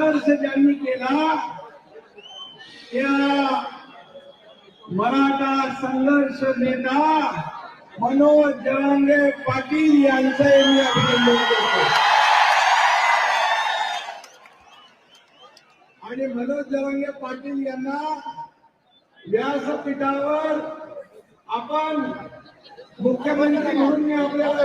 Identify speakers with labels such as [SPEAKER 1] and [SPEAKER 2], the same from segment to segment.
[SPEAKER 1] संघर्ष ज्यांनी केला त्या मराठा संघर्ष नेता मनोज जरांगे पाटील यांचंही मी अभिनंदन करतो. आणि मनोज जरांगे पाटील यांना व्यासपीठावर आपण मुख्यमंत्री म्हणून मी आपल्याला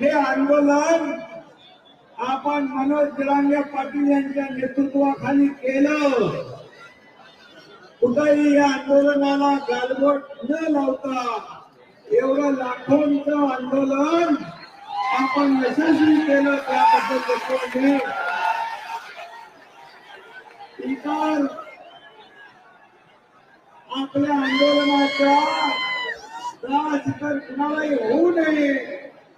[SPEAKER 1] हे आंदोलन आपण मनोज जरांगे पाटील यांच्या नेतृत्वाखाली केलं. कुठेही या आंदोलनाला गालबोट न लावता एवढं लाखोंच आंदोलन आपण यशस्वी केलं त्याबद्दल देखील आपल्या आंदोलनाचा त्रास कुणालाही होऊ नये.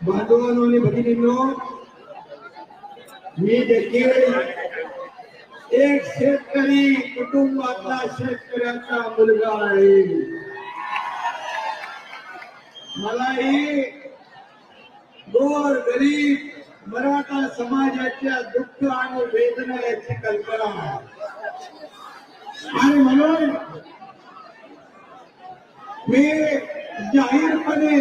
[SPEAKER 1] बांधवांनो आणि भगिनींनो मी देखील एक शेतकरी कुटुंबातला शेतकऱ्याचा मुलगा आहे. मलाही गोर गरीब मराठा समाजाच्या दुःख आणि वेदना याची कल्पना आणि म्हणून मी जाहीरपणे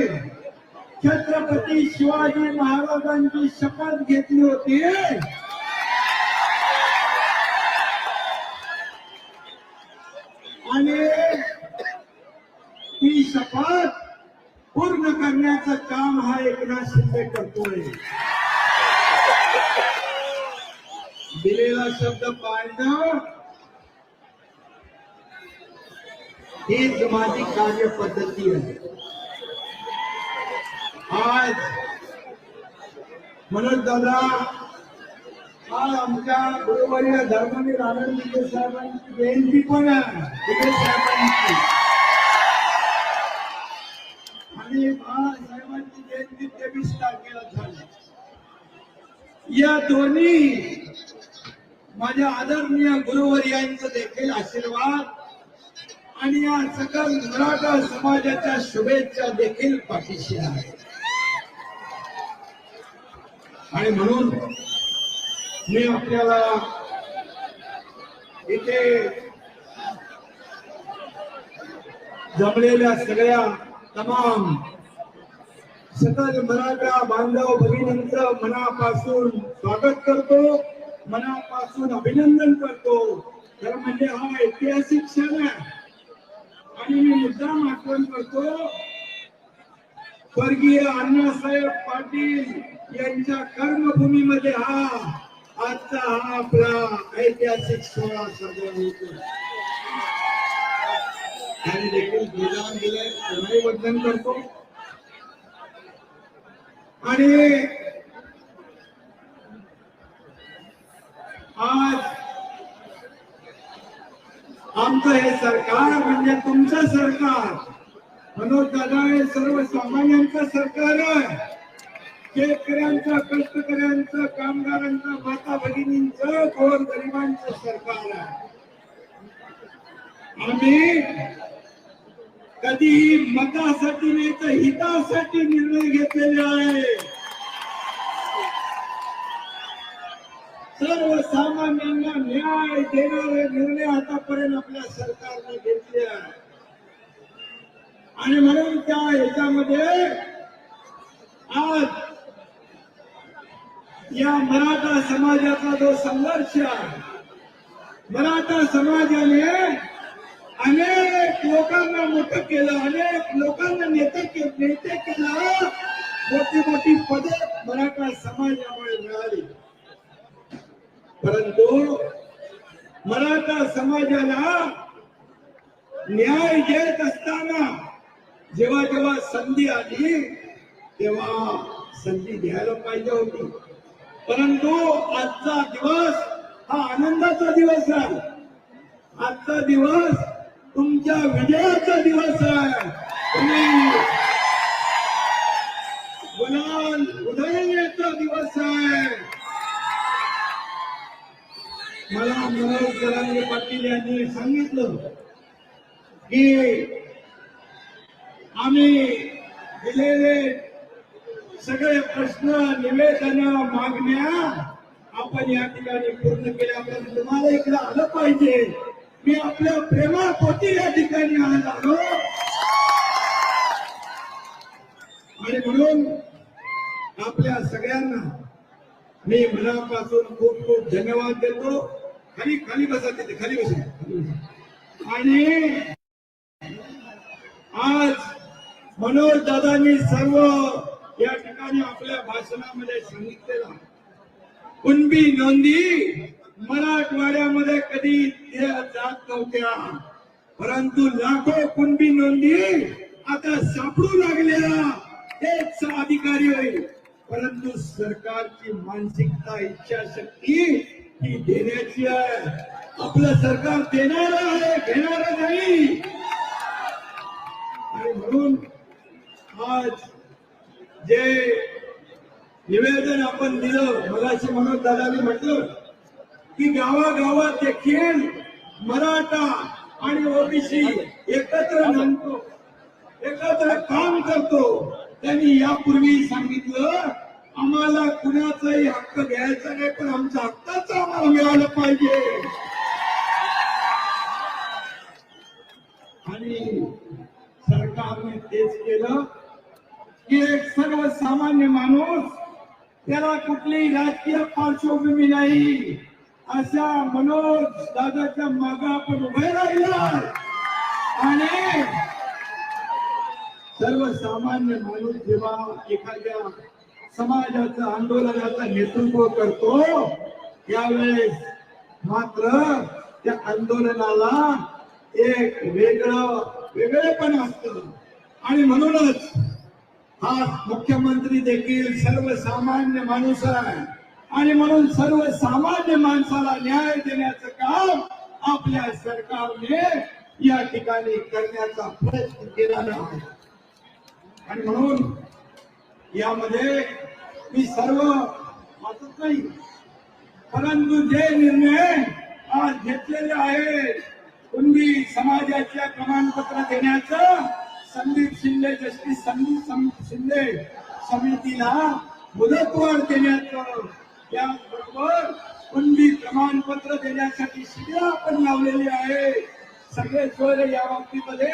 [SPEAKER 1] छत्रपती शिवाजी महाराजांची शपथ घेतली होती. आणि ती शपथ पूर्ण करण्याचं काम हा एकनाथ शिंदे करतोय. दिलेला शब्द पाळणं हीच माझी कार्यपद्धती आहे. आज म्हणत दादा आज आमच्या गुरुवर्य धर्मवीर आनंद दिगे साहेबांची जयंती पण आहे दिगे साहेबांची. आणि बाळासाहेबांची जयंती तेवीस तारखेला झाली. या दोन्ही माझ्या आदरणीय गुरुवर्यांचं देखील आशीर्वाद आणि या सकल मराठा समाजाच्या शुभेच्छा देखील पाठीशी आहेत. आणि म्हणून मी आपल्याला इथे जमलेल्या सगळ्या तमाम सकल मराठा बांधव भगिनींचं मनापासून स्वागत करतो मनापासून अभिनंदन करतो. तर म्हणजे हा ऐतिहासिक क्षण आहे. आणि मी मुद्दाम आठवण करतो स्वर्गीय अण्णासाहेब पाटील यांच्या कर्मभूमीमध्ये हा आजचा हा आपला ऐतिहासिक सोहळा साजरा होतो. आणि देखील ध्वजारोहण दिलंय त्यांनाही वंदन करतो. आणि आज आमचं हे सरकार म्हणजे तुमचं सरकार. मनोज दादा हे सर्वसामान्यांचं सरकार आहे. शेतकऱ्यांचं कष्टकऱ्यांचं कामगारांचं माता भगिनींचं गोर गरिबांचं सरकार आहे. आम्ही कधीही मतासाठी नाही तर हितासाठी निर्णय घेतलेले आहे. सर्वसामान्यांना न्याय देणारे निर्णय आतापर्यंत आपल्या सरकारने घेतले आहे. आणि म्हणून त्या ह्याच्यामध्ये आज या मराठा समाजाचा जो संघर्ष आहे मराठा समाजाने अनेक लोकांना मोठं केलं अनेक लोकांना नेते के- नेते केलं. मोठी मोठी पदे मराठा समाजामुळे मिळाली. परंतु मराठा समाजाला न्याय घेत असताना जेव्हा जेव्हा संधी आली तेव्हा संधी द्यायला पाहिजे होती. परंतु आजचा दिवस हा आनंदाचा दिवस आहे. आजचा दिवस तुमच्या विजयाचा दिवस आहे. गुलाल उधळण्याचा दिवस आहे. मला मनोज जरांगे पाटील यांनी सांगितलं की आम्ही दिलेले सगळे प्रश्न निवेदन मागण्या आपण या ठिकाणी पूर्ण केल्या पण तुम्हाला इकडे आलं पाहिजे. मी आपल्या प्रेमापोटी या ठिकाणी आज आलो. आणि म्हणून आपल्या सगळ्यांना मी मनापासून खूप खूप धन्यवाद देतो. खाली खाली बसा तिथे खाली खाली बसा. आणि आज मनोज दादांनी सर्व या आपल्या भाषणामध्ये सांगितलेला कुणबी नोंदी मराठवाड्यामध्ये कधी जात नव्हत्या. परंतु लाखो कुणबी नोंदी आता सापडू लागलेला हेच अधिकारी होईल. परंतु सरकारची मानसिकता इच्छाशक्ती ही देण्याची आहे. आपलं सरकार देणार आहे घेणार नाही. आणि म्हणून आज जे निवेदन आपण दिलं मगाशी म्हणून दादानी म्हटलं की गावागावात देखील मराठा आणि ओबीसी एकत्र म्हणतो एकत्र काम करतो. त्यांनी यापूर्वी सांगितलं आम्हाला कुणाचाही हक्क घ्यायचा नाही पण आमच्या हक्काचं आम्हाला मिळालं पाहिजे. आणि सरकारने तेच केलं. की एक सर्वसामान्य माणूस त्याला कुठलीही राजकीय पार्श्वभूमी नाही. अशा मनोज दादाच्या माग आपण उभे राहिलं आणि सर्वसामान्य माणूस जेव्हा एखाद्या समाजाचं आंदोलनाचं नेतृत्व करतो त्यावेळेस मात्र त्या आंदोलनाला एक वेगळं वेगळेपण असतं. आणि म्हणूनच हा मुख्यमंत्री देखील सर्वसामान्य माणूस आहे. आणि म्हणून सर्वसामान्य माणसाला न्याय देण्याचं काम आपल्या सरकारने या ठिकाणी करण्याचा प्रयत्न केलेला आहे. आणि म्हणून यामध्ये मी सर्व वाचत नाही. परंतु जे निर्णय आज घेतलेले आहेत कुणबी समाजाच्या प्रमाणपत्र देण्याचं संदीप शिंदे जस्टिस संदीप शिंदे समितीला मुदतवाढ देण्याचं त्याचबरोबर कुणबी प्रमाणपत्र देण्यासाठी शिबिर आपण लावलेली आहे. सगळे सोय या बाबतीमध्ये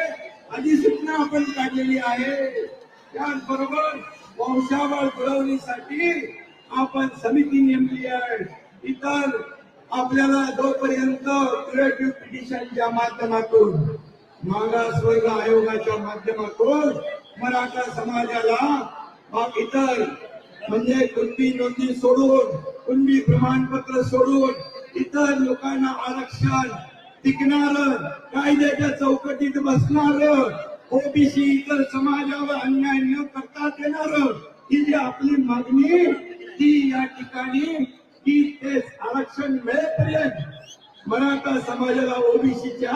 [SPEAKER 1] अधिसूचना आपण काढलेली आहे. त्याचबरोबर वंशावळ घडवणीसाठी आपण समिती नेमली आहे. इतर आपल्याला जोपर्यंत क्रिएटिव्ह पिटिशनच्या माध्यमातून मागासवर्ग आयोगाच्या माध्यमातून मराठा समाजाला इतर म्हणजे कुणबी नोंदी सोडून कुणबी प्रमाणपत्र सोडून इतर लोकांना आरक्षण टिकणार कायद्याच्या चौकटीत बसणार ओबीसी इतर समाजावर अन्याय न करता येणार ही जी आपली मागणी ती या ठिकाणी की ते आरक्षण मिळेपर्यंत मराठा समाजाला ओबीसीच्या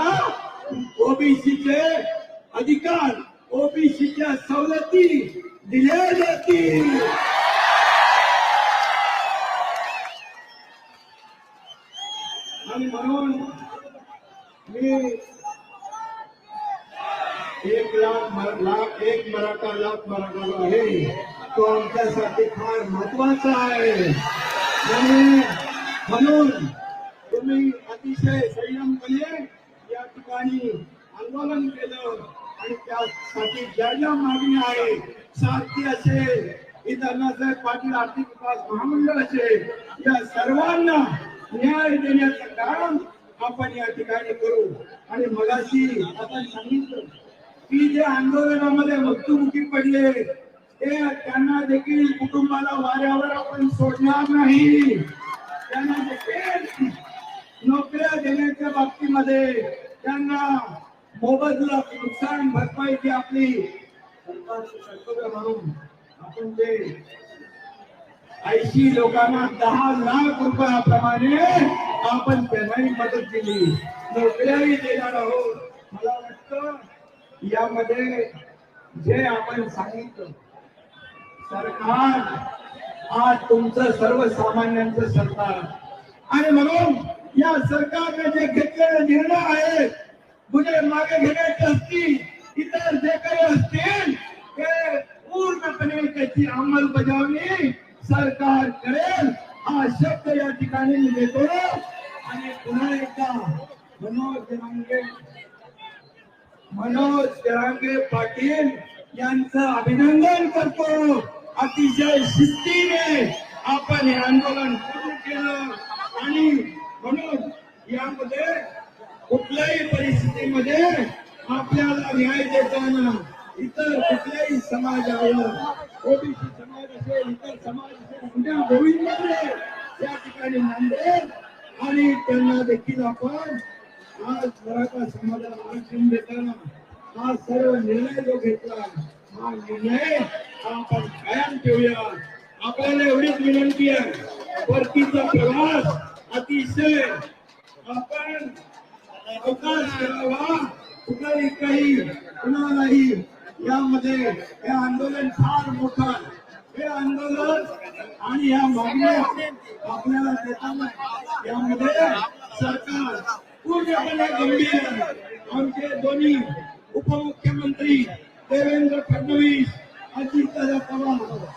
[SPEAKER 1] ओबीसीचे अधिकार ओबीसीच्या सवलती दिल्या जातील. आणि म्हणून मी एक लाख लाख एक मराठा लाख मराठा आहे तो आमच्यासाठी फार महत्त्वाचा आहे. आणि म्हणून तुम्ही अतिशय संयमपणे या ठिकाणी आंदोलन केलं आणि त्यासाठी ज्या ज्या मागण्या आहे. साध्य असेल ही अण्णासाहेब पाटील आर्थिक विकास महामंडळ असेल या सर्वांना न्याय देण्याचं काम आपण या ठिकाणी करू. आणि मगाशी आपण सांगितलं की जे आंदोलनामध्ये मृत्यूमुखी पडले ते त्यांना देखील कुटुंबाला वाऱ्यावर आपण सोडणार नाही. त्यांना देखील नोकऱ्या देण्याच्या बाबतीमध्ये त्यांना मोबदला नुकसान भरपाईची आपली कर्तव्य म्हणून आपण ते ऐंशी लोकांना दहा लाख रुपयाप्रमाणे आपण त्यांनाही मदत दिली. नोकऱ्याही देणार आहोत मला वाटतं यामध्ये जे आपण सांगितलं सरकार आज तुमचं सर्वसामान्यांचं सरकार. आणि म्हणून या सरकारने जे घेतलेले निर्णय आहेत गुन्हे मागे घेण्याचे असतील इतर जे काही असतील ते पूर्णपणे त्याची अंमलबजावणी सरकार करेल हा शब्द या ठिकाणी मी देतो आणि पुन्हा एकदा मनोज जरांगे मनोज जरांगे पाटील यांचं अभिनंदन करतो. अतिशय शिस्तीने आपण हे आंदोलन सुरू केलं आणि म्हणून यामध्ये कुठल्याही परिस्थितीमध्ये आपल्याला न्याय देताना इतर कुठल्याही समाजावर ओबीसी समाज असेल इतर समाज असेल उद्या गोविंदमध्ये या ठिकाणी नांदेल आणि त्यांना देखील आपण आज मराठा समाजाला आरक्षण देताना हा सर्व निर्णय जो घेतला हा निर्णय आपण कायम ठेवूया. आपल्याला एवढीच विनंती आहे परतीचा प्रवास अतिशय आपण अवकाश करावा. कुठलाही काही कुणालाही यामध्ये हे आंदोलन फार मोठं आहे. हे आंदोलन आणि या मागण्या आपल्याला देताना यामध्ये सरकार पूर्णपणे गंभीर आमचे दोन्ही उपमुख्यमंत्री देवेंद्र फडणवीस अजितदादा पवार.